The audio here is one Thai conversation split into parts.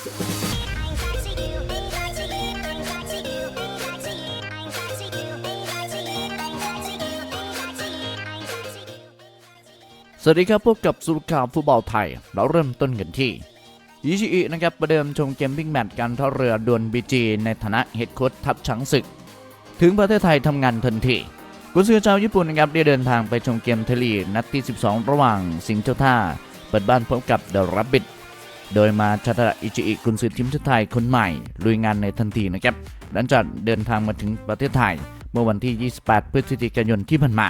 สวัสดีครับพบกับสุข่าวฟุตบอลไทย เราเริ่มต้นกันที่ยิชิอินะครับประเดิมชมเกมบิ๊กแมตช์การท่าเรือดวลบีจีในฐานะเฮดโค้ชทัพช้างศึก ถึงประเทศไทยทำงานทันทีกุนซือชาวญี่ปุ่นนะครับได้เดินทางไปชมเกมเทลีกนัดที่ 12 ระหว่างสิงห์เจ้าท่า เปิดบ้านพบกับเดอะรับบิท โดยมาชาตะอิชิอิกุนซือทีมชาติไทยคนใหม่ ลุยงานในทันทีนะครับ หลังจากเดินทางมาถึงประเทศไทย เมื่อวันที่ 28 พฤศจิกายนที่ผ่านมา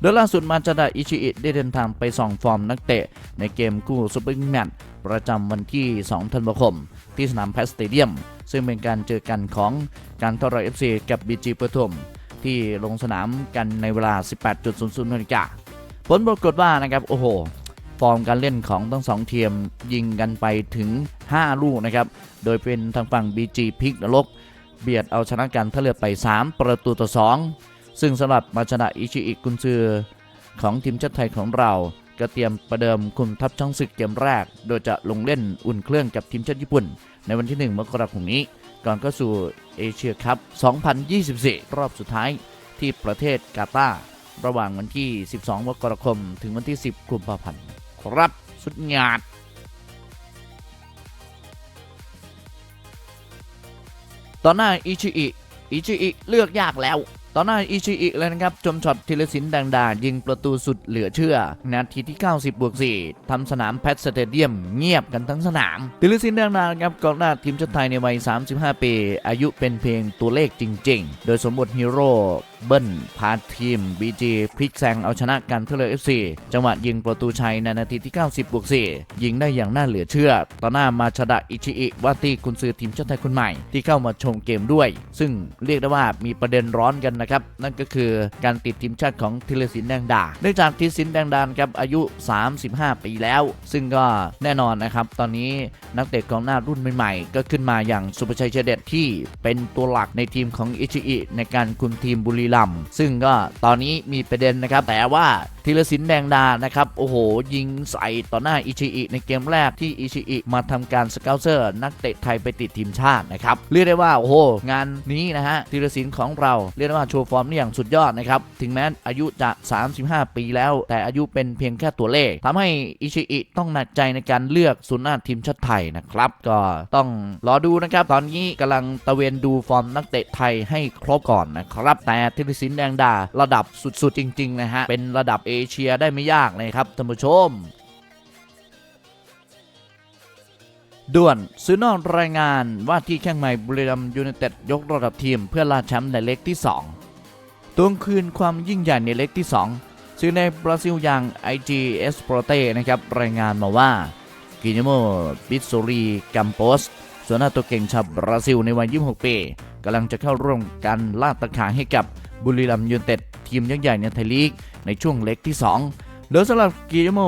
โดยล่าสุดมาจาดาอิชิอิได้เดินทางไปส่องฟอร์มนักเตะ ในเกมคู่ซุปเปอร์แมตช์ประจำวันที่ 2 ธันวาคม ที่สนามแพสเตเดียม ซึ่งเป็นการเจอกันของการทรายเอฟซีกับบีจีปทุมที่ลงสนามกันในเวลา 18.00นาฬิกาผลปรากฏว่านะครับ โอ้โห ฟอร์มการเล่นของทั้งสองทีมยิงกันไปถึง 5 ลูกนะครับ โดยเป็นทางฝั่ง BG พิกนรกเบียดเอาชนะกันท่าเรือไป 3 ประตูต่อ 2 ซึ่งสำหรับมาชนะอิชิอิกุนซือของทีมชาติไทยของเราก็เตรียมประเดิมคุมทัพช่องศึกเกมแรก โดยจะลงเล่นอุ่นเครื่องกับทีมชาติญี่ปุ่น ในวันที่ 1 มกราคมนี้ ก่อนเข้าสู่เอเชียคัพ 2024 รอบสุดท้ายที่ประเทศกาตาร์ระหว่างวันที่ 12 มกราคม ถึงวันที่ 10 กุมภาพันธ์ ครับสุดยอดตอนหน้าอิชิอิอิชิอิเลือกยากแล้ว ตอนหน้าอิชิอิเลยนะครับ ชมช็อตธีรศิลป์แดงดา ยิงประตูสุดเหลือเชื่อ นาทีที่ 90บวก4ทำสนามแพทสเตเดียมเงียบกันทั้งสนามธีรศิลป์แดงดาครับกองหน้าทีมชาติไทยในวัย 35 ปี อายุเป็นเพียงตัวเลขจริง ๆ โดยสมบทฮีโร่ เบิ้ลพาทีม BG พลิกแซงเอาชนะกันเทเลเอฟซีจังหวะยิงประตูชัยในนาทีที่ 90บวก4ยิงได้อย่างน่าเหลือเชื่อ ต่อหน้ามาชดะอิชิอิวาตีกุนซือทีมชาติไทยคนใหม่ที่เข้ามาชมเกมด้วย ซึ่งเรียกได้ว่ามีประเด็นร้อนกันนะครับ นั่นก็คือการติดทีมชาติของธีรศิลป์แดงดาเนื่องจากธีรศิลป์แดงดาครับอายุ 35 ปีแล้ว ซึ่งก็แน่นอนนะครับ ตอนนี้นักเตะกองหน้ารุ่นใหม่ๆ ก็ขึ้นมาอย่างสุภชัยเฉเด็ดที่เป็นตัวหลักในทีมของอิชิอิในการคุมทีมบุรีรัมย์ซึ่งก็ตอนนี้มีประเด็นนะครับ แต่ว่าธีรศิลป์แดงดานะครับ โอ้โห ยิงใส่ต่อหน้าอิชิอิในเกมแรกที่อิชิอิมาทำการสเกลเซอร์ นักเตะไทยไปติดทีมชาตินะครับ เรียกได้ว่า โอ้โห งานนี้นะฮะธีรศิลป์ของเราเรียกได้ว่าโชว์ฟอร์มนี่อย่างสุดยอดนะครับ ถึงแม้อายุจะ 35 ปีแล้ว แต่อายุเป็นเพียงแค่ตัวเลขทำให้อิชิอิต้องหนักใจในการเลือกสุนย์ทีมชาติไทยนะครับ ก็ต้องรอดูนะครับ ตอนนี้กำลังตะเวนดูฟอร์มนักเตะไทยให้ครบก่อนนะครับ แต่ธีรศิลป์แดงดาระดับสุดๆจริงๆนะฮะเป็นระดับเอเอเชียได้ไม่ยากเลยครับท่านผู้ชมด่วนซื้อนอกรายงานว่าที่แข้งใหม่บุรีรัมย์ยูไนเต็ดยกระดับทีมเพื่อล่าแชมป์ในเล็กที่ 2ตวงคืนความยิ่งใหญ่ในเล็กที่ 2ซึ่งในบราซิลอย่าง IG e s p o r t e นะครับรายงานมาว่ากินโมบิสโซรีกัมโปสส่วนหน้าตัวเก่งชาวบราซิลในวัย 26 ปีกำลังจะเข้าร่วมการล่าตะขาให้กับ บุรีรัมย์ยูไนเต็ดทีมยักษ์ใหญ่ในไทยลีกในช่วงเล็กที่ 2 โดยสำหรับกิโม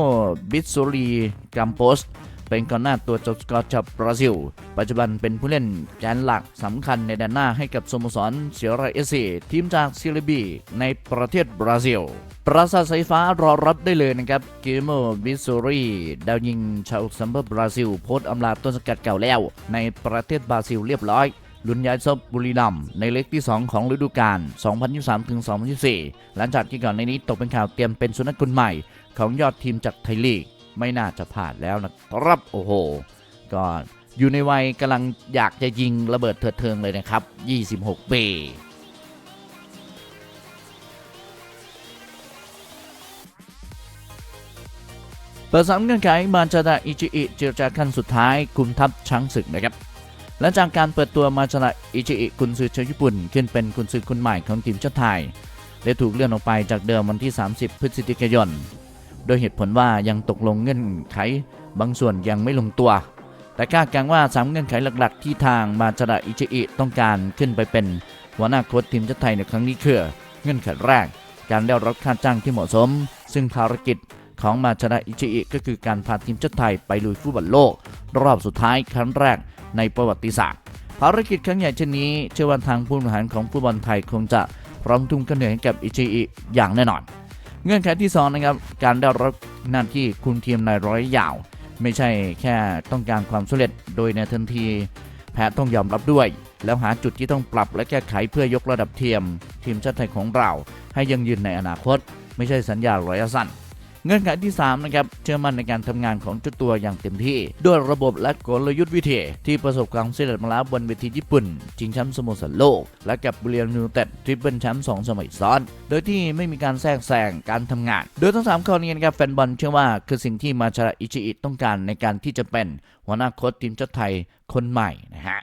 บิสโซรีกัมโปสเป็นกองหน้าตัวจบสกอร์จากบราซิล ปัจจุบันเป็นผู้เล่นแกนหลักสำคัญในแดนหน้าให้กับสโมสรเซียร่าเอซีทีมจากซิลิบีในประเทศบราซิล ปราสาทสายฟ้ารอรับได้เลยนะครับกิโมบิสโซรีดาวยิงชาวซัมเบอร์บราซิล โพสต์อำลาต้นสกัดเก่าแล้ว ในประเทศบราซิลเรียบร้อย ลุ้นย้ายซบบุรีรัมย์ในเล็กที่ 2 ของฤดูกาล 2023-2024 หลังจากที่ก่อนในนี้ตกเป็นข่าวเตรียมเป็นสุนัขกุลใหม่ ของยอดทีมจากไทยลีก ไม่น่าจะผ่านแล้วนะครับโอ้โห ก็อยู่ในวัยกำลังอยากจะยิงระเบิดเถิดเทิงเลยนะครับ 26 ปีเปิดสามเงื่อนไขมานจาดาอิจิอิเจรจาขั้นสุดท้ายคุมทัพช้างศึกนะครับ และจากการเปิดตัวมาชนะอิจิอิกุนซือชาวญี่ปุ่น ขึ้นเป็นกุนซือคนใหม่ของทีมชาติไทย และถูกเลื่อนออกไปจากเดิมวันที่ 30 พฤศจิกายน โดยเหตุผลว่ายังตกลงเงื่อนไขบางส่วนยังไม่ลงตัว แต่คาดการณ์ว่า3เงื่อนไขหลักๆ ที่ทางมาชนะอิจิอิต้องการขึ้นไปเป็นหัวหน้าโค้ชทีมชาติไทยในครั้งนี้คือเงื่อนไขแรก การได้รับค่าจ้างที่เหมาะสม ซึ่งภารกิจของมาชนะอิจิอิก็คือการพาทีมชาติไทยไปลุยฟุตบอลโลก รอบสุดท้ายครั้งแรก ในประวัติศาสตร์ ภารกิจครั้งใหญ่เช่นนี้ เชื่อว่าทางผู้บริหารของฟุตบอลไทยคงจะพร้อมทุ่มกันเหนื่อยให้กับอิจิอิอย่างแน่นอน เงื่อนไขที่2นะครับการได้รับหน้าที่คุมทีมในร้อยยาว ไม่ใช่แค่ต้องการความสำเร็จโดยในทันที แพทย์ต้องยอมรับด้วย แล้วหาจุดที่ต้องปรับและแก้ไขเพื่อยกระดับเทียม ทีมชาติไทยของเรา ให้ยังยืนในอนาคต ไม่ใช่สัญญาระยะสั้น เงื่อนไขที่3นะครับเชื่อมั่นในการทำงานของเจ้าตัวอย่างเต็มที่ ด้วยระบบและกลยุทธ์วิธี ที่ประสบความสำเร็จมาแล้วบนเวทีญี่ปุ่นชิงแชมป์สโมสรโลก และกับบุรีรัมย์ยูไนเต็ดทริปเปิลแชมป์สองสมัยซ้อน โดยที่ไม่มีการแทรกแซงการทำงาน โดยทั้งสามข้อนี้นะครับแฟนบอลเชื่อว่าคือสิ่งที่มาชาอิชิอิต้องการในการที่จะเป็นหัวหน้าโค้ชทีมชาติไทยคนใหม่นะฮะ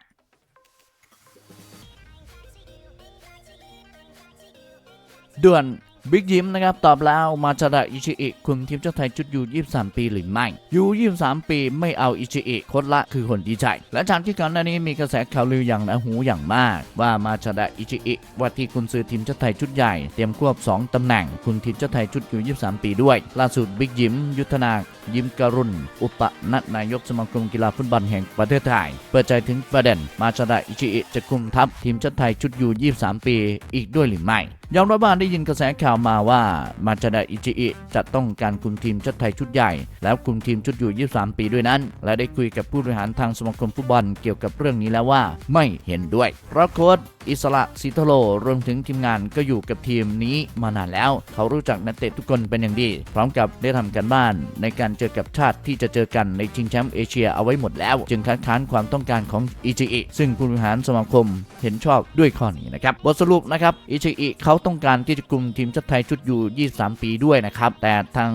ด่วน บิ๊กยิมนะครับตอบแล้วมาชาดะอิชิอิคุมทีมชาติไทยชุดยู23 ปีหรือไม่ยู23 ปีไม่เอาอิชิอิโค้ดละคือคนที่ใช่และจากที่ก่อนหน้านี้มีกระแสข่าวลืออย่างนาหูอย่างมาก ว่ามาชาดะอิชิอิว่าที่คุณซื้อทีมชาติไทยชุดใหญ่เตรียมควบ 2ตำแหน่งคุณทีมชาติไทยชุดยู23 ปีด้วย ล่าสุดบิ๊กยิมยุทธนายิมการุณ อุปนัดนายกสมาคมกีฬาฟุตบอลแห่งประเทศไทย เปิดใจถึงประเด็น มาชาดะอิชิอิจะคุมทัพทีมชาติไทยชุดยู23 ปี อีกด้วยหรือไม่ ยอมรับว่าได้ยินกระแสข่าวมาว่ามาชาดะอิจิอิจะต้องการคุมทีมชาติไทยชุดใหญ่ แล้วคุมทีมชุดอยู่ 23 ปีด้วยนั้น และได้คุยกับผู้บริหารทางสมาคมฟุตบอลเกี่ยวกับเรื่องนี้แล้วว่าไม่เห็นด้วยเพราะโค้ชอิสระสิทธโลรวมถึงทีมงานก็อยู่กับทีมนี้มานานแล้ว เขารู้จักนักเตะทุกคนเป็นอย่างดี พร้อมกับได้ทำกันบ้าน ในการเจอกับชาติที่จะเจอกันในชิงแชมป์เอเชียเอาไว้หมดแล้ว จึงคัดค้านความต้องการของอิชิอิซึ่งผู้บริหารสมาคมเห็นชอบด้วยข้อนี้นะครับบทสรุปนะครับอิชิอิเขาต้องการที่จะกลุ่มทีมชาติไทยชุดอยู่ 23 ปีด้วยนะครับแต่ทาง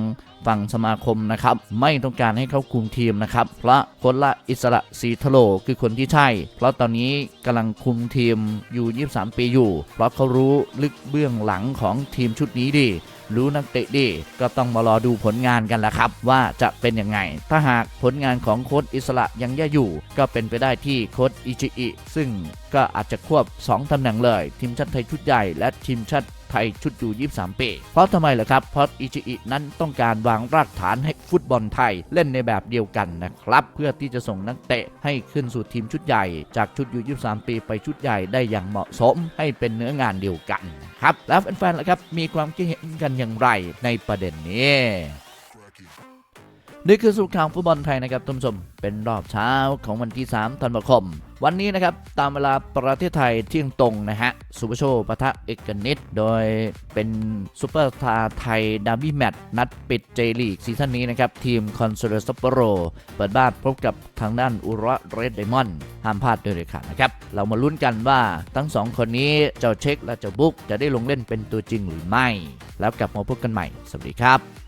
ฝั่งสมาคมนะครับ ไม่ต้องการให้เขาคุมทีมนะครับเพราะคนละอิสระสีทโลคือคนที่ใช่ เพราะตอนนี้กำลังคุมทีมอยู่23 ปีอยู่ เพราะเขารู้ลึกเบื้องหลังของทีมชุดนี้ดีรู้นักเตะดีก็ต้องมารอดูผลงานกันละครับ ว่าจะเป็นยังไง ถ้าหากผลงานของโค้ชอิสระยังแย่อยู่ ก็เป็นไปได้ที่โค้ชอิจิอิซึ่งก็อาจจะควบ 2ตำแหน่งเลย ทีมชาติไทยชุดใหญ่และทีมชาติ ไทยชุดอยู่23 ปี เพราะทำไมล่ะครับ เพราะอิจิอินั้นต้องการวางรากฐานให้ฟุตบอลไทยเล่นในแบบเดียวกันนะครับ เพื่อที่จะส่งนักเตะให้ขึ้นสู่ทีมชุดใหญ่ จากชุดอยู่23 ปีไปชุดใหญ่ได้อย่างเหมาะสม ให้เป็นเนื้องานเดียวกันครับแล้วแฟนๆล่ะครับมีความคิดเห็นกันอย่างไรในประเด็นนี้นี่คือสรุปข่าวฟุตบอลไทยนะครับท่านผู้ชม เป็นรอบเช้าของวันที่ 3 ธันวาคม วันนี้นะครับ ตามเวลาประเทศไทยเที่ยงตรงนะฮะสุปโชคปะทะเอกนิต โดยเป็นซูเปอร์สตาร์ไทยดาร์บี้แมตช์นัดปิดเจลีกซีซั่นนี้นะครับ ทีมคอนโซลซัปโปโร เปิดบ้านพบกับทางด้านอุระเรดไดมอนด์ห้ามพลาดโดยเด็ดขาดนะครับ เรามาลุ้นกันว่าทั้งสองคนนี้เจ้าเช็คและเจ้าบุ๊กจะได้ลงเล่นเป็นตัวจริงหรือไม่ แล้วกลับมาพบกันใหม่ สวัสดีครับ